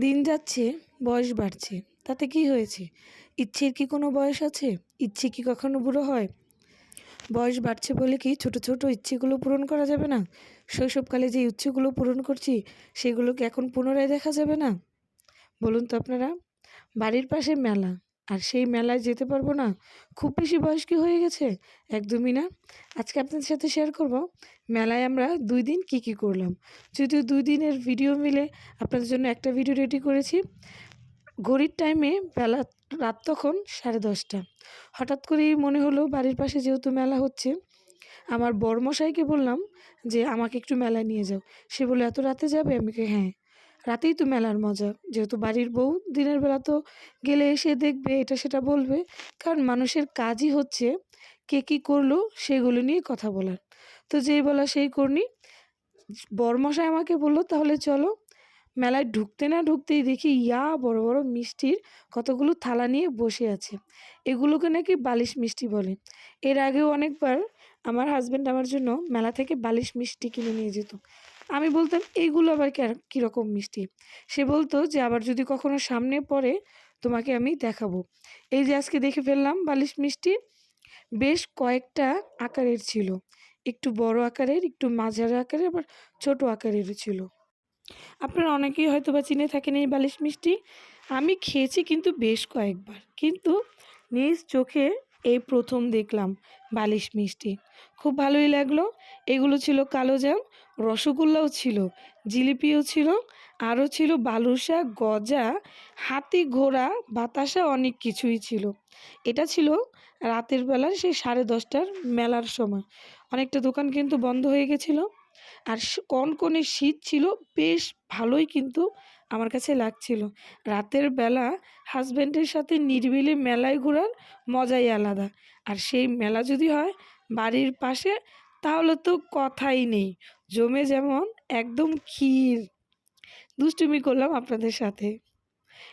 দিন যাচ্ছে, বয়স বাড়ছে। তাতে কি হয়েছে? ইচ্ছের কি কোনো বয়স আছে? ইচ্ছে কি কখনো বুড়ো হয়? বয়স বাড়ছে বলে কি ছোট ছোট ইচ্ছেগুলো পূরণ করা যাবে না? শৈশবকালে যে ইচ্ছেগুলো পূরণ করছি, সেগুলোকে এখন পুনরায় দেখা যাবে না? বলুন তো আপনারা। বাড়ির পাশে মেলা। আর সেই মেলায় যেতে পারব না? খুব বেশি বয়স কি হয়ে গেছে? একদমই না। আজকে আপনাদের সাথে শেয়ার করব, মেলায় আমরা দুই দিন কি কি করলাম। যদিও দুই দিনের ভিডিও মিলে আপনাদের জন্য একটা ভিডিও রেডি করেছি। ঘড়ির টাইমে বেলা রাত তখন সাড়ে দশটা। হঠাৎ করেই মনে হলো বাড়ির পাশে যেহেতু মেলা হচ্ছে, আমার বড়মশাইকে বললাম যে, আমাকে একটু মেলায় নিয়ে যাও। সে বলে এত রাতে যাবে? আমি হ্যাঁ। রাতেই তো মেলার মজা। যেহেতু বাড়ির বউ, দিনের বেলা তো গেলে এসে দেখবে, এটা সেটা বলবে। কারণ মানুষের কাজই হচ্ছে কে কী করল, সেগুলো নিয়ে কথা বলার। তো যেই বলা সেই করনি বরমশাই আমাকে বলল, তাহলে চলো মেলায় ঢুকতে না ঢুকতেই দেখি ইয়া, বড় বড় মিষ্টির কতগুলো থালা নিয়ে বসে আছে। এগুলোকে নাকি বালিশ মিষ্টি বলে। এর আগেও অনেকবার আমার হাজব্যান্ড আমার জন্য মেলা থেকে বালিশ মিষ্টি কিনে নিয়ে যেত। আমি বলতাম এইগুলো আবার কীরকম মিষ্টি? সে বলতো যে, আবার যদি কখনো সামনে পড়ে, তোমাকে আমি দেখাবো। এই যে আজকে দেখে ফেললাম বালিশ মিষ্টি, বেশ কয়েকটা আকারের ছিল। একটু বড় আকারের, একটু মাঝারি আকারের, আবার ছোট আকারের ছিল। আপনারা অনেকেই হয়তো বা চিনে থাকেন এই বালিশ মিষ্টি। আমি খেয়েছি কিন্তু বেশ কয়েকবার। কিন্তু নিজ চোখে এই প্রথম দেখলাম বালিশ মিষ্টি। খুব ভালোই লাগল। এগুলো ছিল কালো জাম রসগোল্লাও ছিল, জিলিপিও ছিল, আরও ছিল বালুশা, গজা, হাতি ঘোড়া, বাতাসা অনেক কিছুই ছিল। এটা ছিল রাতের বেলা সেই সাড়ে দশটার মেলার সময়। অনেকটা দোকান কিন্তু বন্ধ হয়ে গেছিল। আর কনকনে শীত ছিল, বেশ ভালোই কিন্তু আমার কাছে লাগছিল। রাতের বেলা হাজব্যান্ডের সাথে নিরিবিলি মেলায় ঘোরার মজাই আলাদা। আর সেই মেলা যদি হয়, বাড়ির পাশে তাহলে তো কথাই নেই। জমে যেমন একদম ক্ষীর। দুষ্টুমি করলাম আপনাদের সাথে।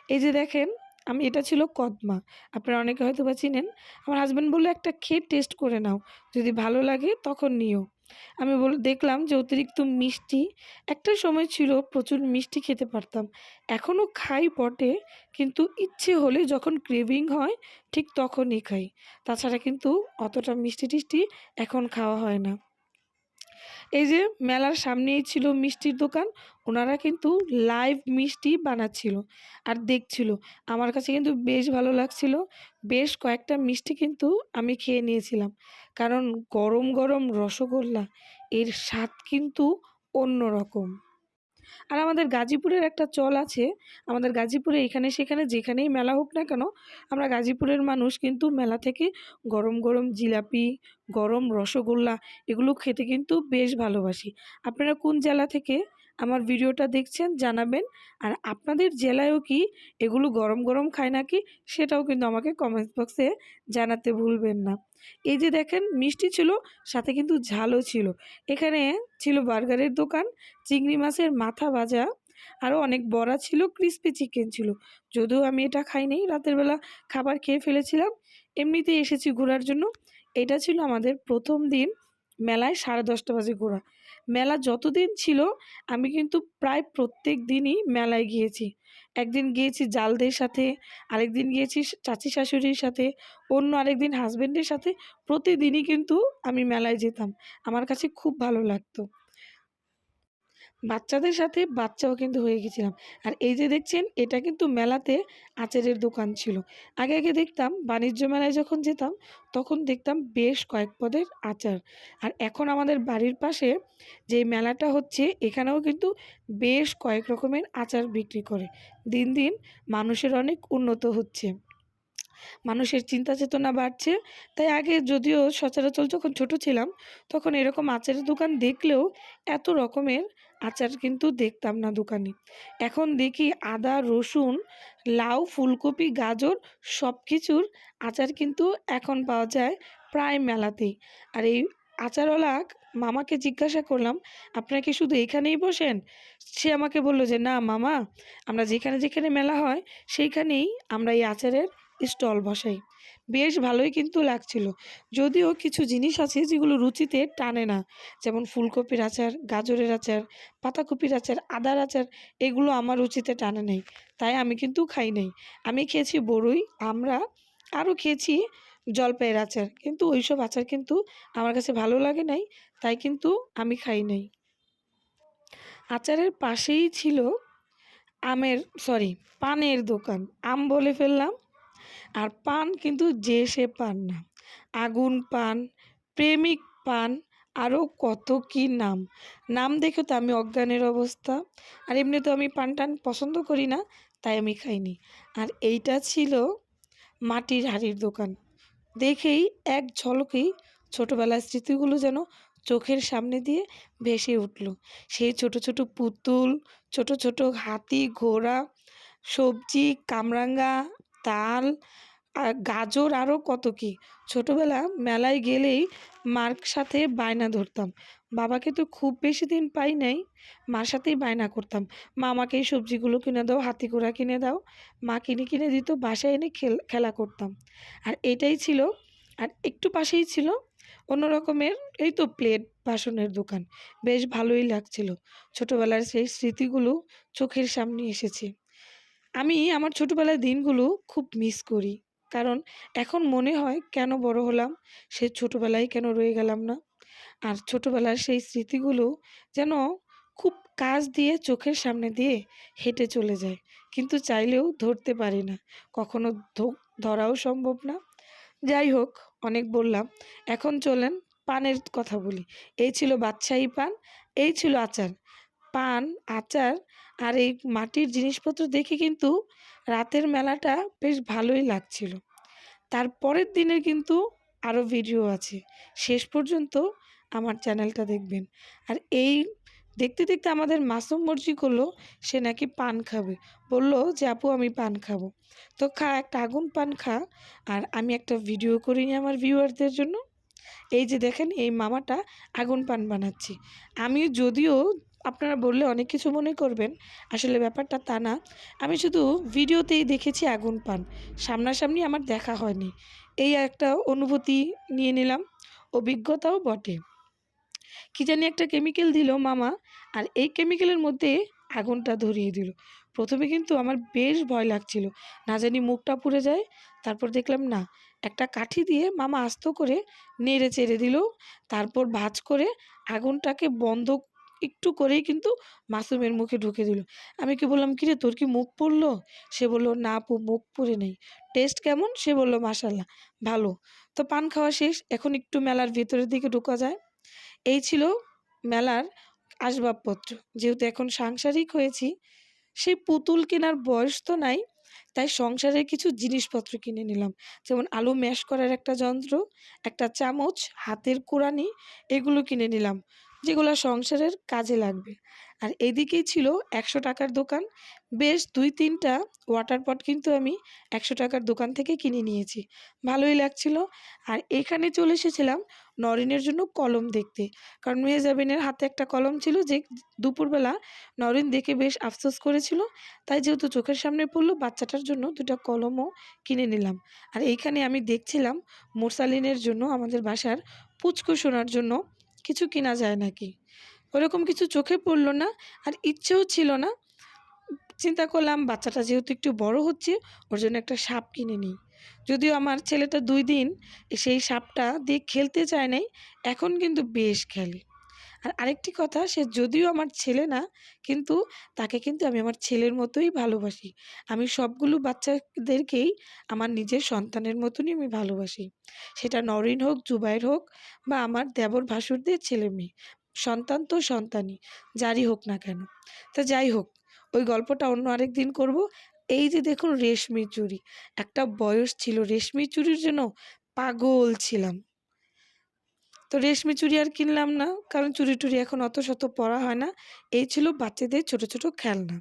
এই যে দেখেন, আমি, এটা ছিল কদমা। আপনারা অনেকে হয়তো বা চিনেন। আমার হাজব্যান্ড বলল, একটা খেয়ে টেস্ট করে নাও। যদি ভালো লাগে, তখন নিও। আমি বল, দেখলাম যে অতিরিক্ত মিষ্টি, একটা সময় ছিল প্রচুর মিষ্টি খেতে পারতাম। এখনও খাই বটে, কিন্তু ইচ্ছে হলে যখন ক্রেভিং হয়, ঠিক তখনই খাই। তাছাড়া কিন্তু অতটা মিষ্টি টিষ্টি এখন খাওয়া হয় না। এই যে মেলার সামনেই ছিল মিষ্টির দোকান, ওনারা কিন্তু লাইভ মিষ্টি বানাচ্ছিল আর দেখছিল। আমার কাছে কিন্তু বেশ ভালো লাগছিল। বেশ কয়েকটা মিষ্টি কিন্তু আমি খেয়ে নিয়েছিলাম। কারণ গরম গরম রসগোল্লা, এর স্বাদ কিন্তু অন্য রকম আর আমাদের গাজীপুরের একটা চল আছে। আমাদের গাজীপুরে এখানে সেখানে যেখানেই মেলা হোক না কেন, আমরা গাজীপুরের মানুষ কিন্তু মেলা থেকে গরম গরম জিলাপি, গরম রসগোল্লা এগুলো খেতে কিন্তু বেশ ভালোবাসি। আপনারা কোন জেলা থেকে আমার ভিডিওটা দেখছেন, জানাবেন। আর আপনাদের জেলায়ও কি এগুলো গরম গরম খায় নাকি সেটাও কিন্তু আমাকে কমেন্ট বক্সে জানাতে ভুলবেন না। এই যে দেখেন, মিষ্টি ছিল, সাথে কিন্তু ঝালও ছিল। এখানে ছিল বার্গারের দোকান, চিংড়ি মাছের মাথা ভাজা, আরও অনেক বড়া ছিল ক্রিস্পি চিকেন ছিল। যদিও আমি এটা খাইনি, রাতের বেলা খাবার খেয়ে ফেলেছিলাম। এমনিতেই এসেছি ঘোরার জন্য। এটা ছিল আমাদের প্রথম দিন, মেলায় সাড়ে দশটা বাজে ঘোরা। মেলা যতদিন ছিল, আমি কিন্তু প্রায় প্রত্যেক দিনই মেলায় গিয়েছি। একদিন গিয়েছি জালদের সাথে, আরেকদিন গিয়েছি চাচি শাশুড়ির সাথে, অন্য আরেকদিন হাজব্যান্ডের সাথে, প্রতিদিনই কিন্তু আমি মেলায় যেতাম। আমার কাছে খুব ভালো লাগতো। বাচ্চাদের সাথে বাচ্চাও কিন্তু হয়ে গেছিলাম। আর এই যে দেখছেন, এটা কিন্তু মেলাতে আচারের দোকান ছিল। আগে আগে দেখতাম, বাণিজ্য মেলায় যখন যেতাম, তখন দেখতাম বেশ কয়েক পদের আচার। আর এখন আমাদের বাড়ির পাশে যে মেলাটা হচ্ছে, এখানেও কিন্তু বেশ কয়েক রকমের আচার বিক্রি করে। দিন দিন মানুষের অনেক উন্নত হচ্ছে। মানুষের চিন্তা চেতনা বাড়ছে। তাই আগে যদিও সচরাচর যখন ছোট ছিলাম, তখন এরকম আচারের দোকান দেখলেও এত রকমের আচার কিন্তু দেখতাম না দোকানে। এখন দেখি আদা, রসুন, লাউ, ফুলকপি, গাজর সব কিছুর আচার কিন্তু এখন পাওয়া যায় প্রায় মেলাতেই। আর এই আচারওয়ালা মামাকে জিজ্ঞাসা করলাম, আপনারা কি শুধু এখানেই বসেন? সে আমাকে বলল যে, না মামা, আমরা যেখানে যেখানে মেলা হয়, সেইখানেই আমরা এই আচারের স্টল বসাই। বেশ ভালোই কিন্তু লাগছিল। যদিও কিছু জিনিস আছে যেগুলো রুচিতে টানে না। যেমন ফুলকপির আচার, গাজরের আচার, পাতাকপির আচার, আদার আচার, এগুলো আমার রুচিতে টানে নেই। তাই আমি কিন্তু খাই নাই। আমি খেয়েছি বড়ই, আমরা আরও খেয়েছি জলপাইয়ের আচার। কিন্তু ওইসব আচার কিন্তু আমার কাছে ভালো লাগে নাই, তাই কিন্তু আমি খাই নাই। আচারের পাশেই ছিল আমের, সরি, পানের দোকান। আম বলে ফেললাম আর পান কিন্তু যে সে পান না। আগুন পান, প্রেমিক পান আরও কত কি নাম। নাম দেখে তো আমি অজ্ঞানের অবস্থা। আর এমনি তো আমি পান টান পছন্দ করি না, তাই আমি খাইনি। আর এইটা ছিল মাটির হাড়ির দোকান। দেখেই এক ঝলকেই ছোটোবেলার স্মৃতিগুলো যেন চোখের সামনে দিয়ে ভেসে উঠল। সেই ছোট ছোট পুতুল, ছোট ছোট হাতি, ঘোড়া, সবজি, কামরাঙ্গা তাল আর গাজর আরও কত কী? ছোটোবেলা মেলায় গেলেই মার সাথে বায়না ধরতাম। বাবাকে তো খুব বেশি দিন পাই নাই, মার সাথেই বায়না করতাম। মা আমাকে এই সবজিগুলো কিনে দাও, হাতি ঘোড়া কিনে দাও। মা কিনে কিনে দিত, বাসায় এনে খেল, খেলা করতাম। আর এটাই ছিল, আর একটু পাশেই ছিল অন্য রকমের, এই তো প্লেট বাসনের দোকান। বেশ ভালোই লাগছিল। ছোটোবেলার সেই স্মৃতিগুলো চোখের সামনে এসেছে। আমি আমার ছোটোবেলার দিনগুলো খুব মিস করি। কারণ এখন মনে হয় কেন বড় হলাম, সে ছোটোবেলায় কেন রয়ে গেলাম না? আর ছোটোবেলার সেই স্মৃতিগুলো যেন খুব কাজ দিয়ে চোখের সামনে দিয়ে হেঁটে চলে যায়। কিন্তু চাইলেও ধরতে পারি না। কখনো ধরাও সম্ভব না। যাই হোক, অনেক বললাম। এখন চলেন, পানের কথা বলি। এই ছিল বাদশাহী পান, এই ছিল আচার। পান, আচার আর এই মাটির জিনিসপত্র দেখে কিন্তু রাতের মেলাটা বেশ ভালোই লাগছিল। তারপরের দিনের কিন্তু আরও ভিডিও আছে। শেষ পর্যন্ত আমার চ্যানেলটা দেখবেন। আর এই দেখতে দেখতে আমাদের মাসুম মর্জি করল সে নাকি পান খাবে। বলল যে, আপু, আমি পান খাব। তো খা, একটা আগুন পান খা। আর আমি একটা ভিডিও করিনি আমার ভিউয়ারদের জন্য? এই যে দেখেন, এই মামাটা আগুন পান বানাচ্ছি। আমি যদিও আপনারা বললে অনেক কিছু মনে করবেন। আসলে ব্যাপারটা তা না। আমি শুধু ভিডিওতেই দেখেছি আগুন পান। সামনাসামনি আমার দেখা হয়নি। এই একটা অনুভূতি নিয়ে নিলাম। অভিজ্ঞতাও বটে। কী জানি একটা কেমিক্যাল দিল মামা, আর এই কেমিক্যালের মধ্যে আগুনটা ধরিয়ে দিল। প্রথমে কিন্তু আমার বেশ ভয় লাগছিল। না জানি মুখটা পুড়ে যায়। তারপর দেখলাম, না, একটা কাঠি দিয়ে মামা আস্ত করে নেড়ে চেড়ে দিল। তারপর ভাজ করে আগুনটাকে বন্ধ একটু করেই কিন্তু মাসুমের মুখে ঢুকে দিল। আমি কি বললাম, কিরে, তোর কি মুখ পড়ল? সে বলল, না আপু, মুখ পড়ে নেই। টেস্ট কেমন? সে বলল মাসাল্লাহ ভালো। তো পান খাওয়া শেষ। এখন একটু মেলার ভেতরের দিকে ঢুকা যায়। এই ছিল মেলার আসবাবপত্র। যেহেতু এখন সাংসারিক হয়েছি, সেই পুতুল কেনার বয়স তো নাই, তাই সংসারের কিছু জিনিসপত্র কিনে নিলাম। যেমন আলু ম্যাশ করার একটা যন্ত্র, একটা চামচ, হাতের কোরানি এগুলো কিনে নিলাম। যেগুলো সংসারের কাজে লাগবে। আর এদিকেই ছিল একশো টাকার দোকান। বেশ দুই তিনটা ওয়াটার পট কিন্তু আমি একশো টাকার দোকান থেকে কিনে নিয়েছি। ভালোই লাগছিল। আর এখানে চলে এসেছিলাম নরিনের জন্য কলম দেখতে। কারণ মেহজাবিনের হাতে একটা কলম ছিল যে দুপুরবেলা নরিন দেখে বেশ আফসোস করেছিল। তাই যেহেতু চোখের সামনে পড়ল, বাচ্চাটার জন্য দুটা কলমও কিনে নিলাম। আর এইখানে আমি দেখছিলাম মোরসালিনের জন্য আমাদের বাসার পুচকু শোনার জন্য কিছু কেনা যায় নাকি? ওরকম কিছু চোখে পড়ল না আর ইচ্ছেও ছিল না। চিন্তা করলাম, বাচ্চাটা যেহেতু একটু বড় হচ্ছে, ওর জন্য একটা সাপ কিনে নিই। যদিও আমার ছেলেটা দুই দিন সেই সাপটা দিয়ে খেলতে চায় নাই, এখন কিন্তু বেশ খেলে। আর আরেকটি কথা, সে যদিও আমার ছেলে না, কিন্তু তাকে কিন্তু আমি আমার ছেলের মতোই ভালোবাসি। আমি সবগুলো বাচ্চাদেরকেই আমার নিজের সন্তানের মতনই আমি ভালোবাসি। সেটা নরিন হোক, জুবাইর হোক বা আমার দেবর ভাসুরদের ছেলে মেয়ে, সন্তান তো সন্তানই, যারই হোক না কেন। তা যাই হোক, ওই গল্পটা অন্য আরেক দিন করব। এই যে দেখুন রেশমি চুড়ি একটা বয়স ছিল রেশমি চুরির জন্য পাগল ছিলাম। তো রেশমি চুড়ি আর কিনলাম না। কারণ চুরি টুরি এখন অত শত পরা হয় না। এই ছিল বাচ্চাদের ছোট ছোট খেলনা।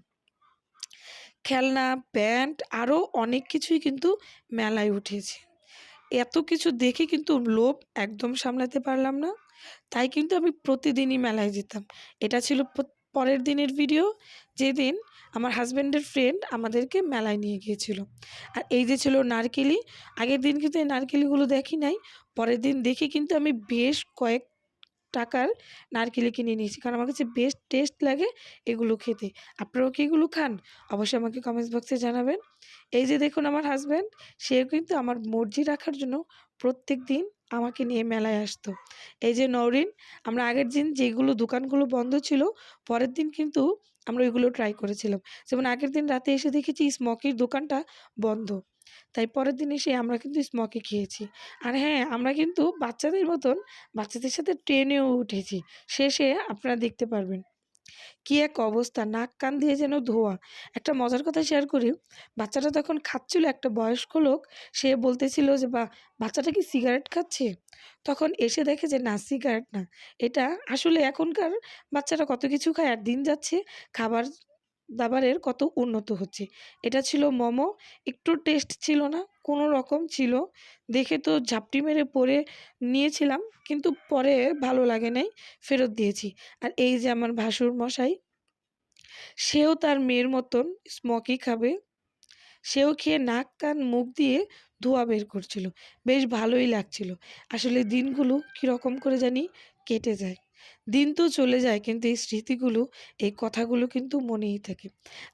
খেলনা, প্যান্ট আরও অনেক কিছুই কিন্তু মেলায় উঠেছে। এত কিছু দেখে কিন্তু লোভ একদম সামলাতে পারলাম না। তাই কিন্তু আমি প্রতিদিনই মেলায় যেতাম। এটা ছিল পরের দিনের ভিডিও যেদিন আমার হাজব্যান্ডের ফ্রেন্ড আমাদেরকে মেলায় নিয়ে গিয়েছিল। আর এই যে ছিল নারকেলি, আগের দিন কিন্তু এই নারকেলিগুলো দেখি নাই, পরের দিন দেখে কিন্তু আমি বেশ কয়েক টাকার নারকেলি কিনে নিয়েছি, কারণ আমার কাছে বেশ টেস্ট লাগে এগুলো খেতে। আপনারাও কি এগুলো খান? অবশ্যই আমাকে কমেন্টস বক্সে জানাবেন। এই যে দেখুন আমার হাজব্যান্ড সে কিন্তু আমার মর্জি রাখার জন্য প্রত্যেক দিন আমাকে নিয়ে মেলায় আসতো। এই যে নরিন, আমরা আগের দিন যেগুলো দোকানগুলো বন্ধ ছিল, পরের দিন কিন্তু আমরা ওইগুলো ট্রাই করেছিলাম। যেমন আগের দিন রাতে এসে দেখেছি স্মকির দোকানটা বন্ধ। তাই পরের দিন এসে আমরা কিন্তু স্মকে খেয়েছি। আর হ্যাঁ আমরা কিন্তু বাচ্চাদের মতন বাচ্চাদের সাথে ট্রেনেও উঠেছি। শেষে আপনারা দেখতে পারবেন কি এক অবস্থা, নাক কান দিয়ে যেন ধোয়া। একটা মজার কথা শেয়ার করি, বাচ্চাটা তখন খাচ্ছিল, একটা বয়স্ক লোক, সে বলতেছিল যে বা বাচ্চাটা কি সিগারেট খাচ্ছে? তখন এসে দেখে যে, না সিগারেট না। এটা আসলে এখনকার বাচ্চারা কত কিছু খায় আর দিন যাচ্ছে, খাবার দাবারের কত উন্নত হচ্ছে। এটা ছিল মোমো, একটু টেস্ট ছিল না। কোনো রকম ছিল। দেখে তো ঝাপটি মেরে পরে নিয়েছিলাম, কিন্তু পরে ভালো লাগে নাই, ফেরত দিয়েছি। আর এই যে আমার ভাসুর মশাই, সেও তার মেয়ের মতন স্মকি খাবে। সেও খেয়ে নাক কান মুখ দিয়ে ধোয়া বের করছিল। বেশ ভালোই লাগছিল। আসলে দিনগুলো কীরকম করে জানি কেটে যায়। দিন তো চলে যায় কিন্তু এই স্মৃতিগুলো, এই কথাগুলো কিন্তু মনেই থাকে।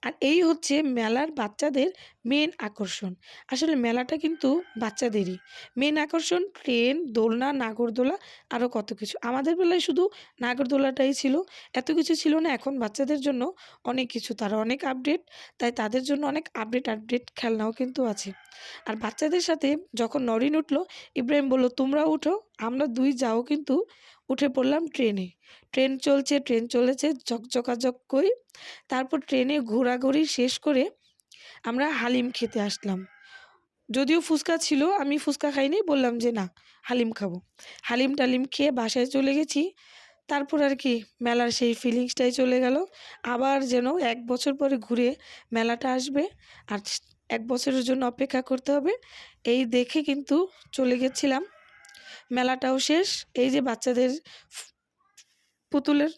আর এই হচ্ছে মেলার বাচ্চাদের মেন আকর্ষণ। আসলে মেলাটা কিন্তু বাচ্চাদেরই। মেন আকর্ষণ ট্রেন, দোলনা, নাগরদোলা আরও কত কিছু। আমাদের বেলায় শুধু নাগরদোলাটাই ছিল। এত কিছু ছিল না। এখন বাচ্চাদের জন্য অনেক কিছু। তারা অনেক আপডেট তাই তাদের জন্য অনেক আপডেট আপডেট খেলনাও কিন্তু আছে। আর বাচ্চাদের সাথে যখন নরিন উঠল, ইব্রাহিম বলল, তোমরা উঠো, আমরা দুই যাও কিন্তু উঠে পড়লাম ট্রেনে। ট্রেন চলছে, ট্রেন চলেছে, ঝকঝকাঝক কই। তারপর ট্রেনে ঘোরাঘুরি শেষ করে আমরা হালিম খেতে আসলাম। যদিও ফুচকা ছিল, আমি ফুচকা খাইনি, বললাম যে না, হালিম খাব। হালিম টালিম খেয়ে বাসায় চলে গেছি। তারপর আর কি, মেলার সেই ফিলিংসটাই চলে গেল। আবার যেন এক বছর পরে ঘুরে মেলাটা আসবে। আর এক বছরের জন্য অপেক্ষা করতে হবে। এই দেখে কিন্তু চলে গেছিলাম। মেলাটাও শেষ। এই যে বাচ্চাদের পুতুলের?